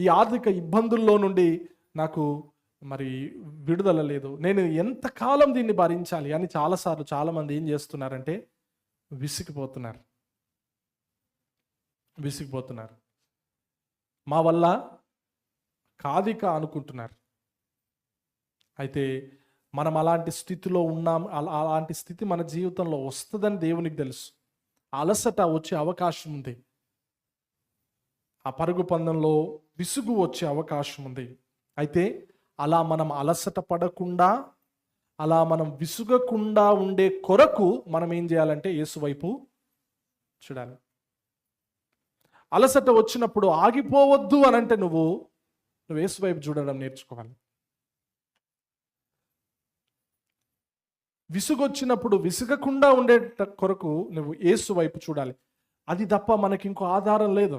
ఈ ఆర్థిక ఇబ్బందుల్లో నుండి నాకు మరి విడుదల లేదు. నేను ఎంతకాలం దీన్ని భరించాలి అని చాలాసార్లు చాలామంది ఏం చేస్తున్నారంటే విసిగిపోతున్నారు. విసిగిపోతున్నారు. మా వల్ల కాదిక అనుకుంటున్నారు. అయితే మనం అలాంటి స్థితిలో ఉన్నాం అలా- అలాంటి స్థితి మన జీవితంలో వస్తుందని దేవునికి తెలుసు. అలసట వచ్చే అవకాశం ఉంది. ఆ పరుగు పందెంలో విసుగు వచ్చే అవకాశం ఉంది. అయితే అలా మనం అలసట పడకుండా అలా మనం విసుగకుండా ఉండే కొరకు మనం ఏం చేయాలంటే యేసు వైపు చూడాలి. అలసట వచ్చినప్పుడు ఆగిపోవద్దు అని అంటే నువ్వు నువ్వు యేసు వైపు చూడడం నేర్చుకోవాలి. విసుగొచ్చినప్పుడు విసుగకుండా ఉండే కొరకు నువ్వు యేసు వైపు చూడాలి. అది తప్ప మనకి ఇంకో ఆధారం లేదు.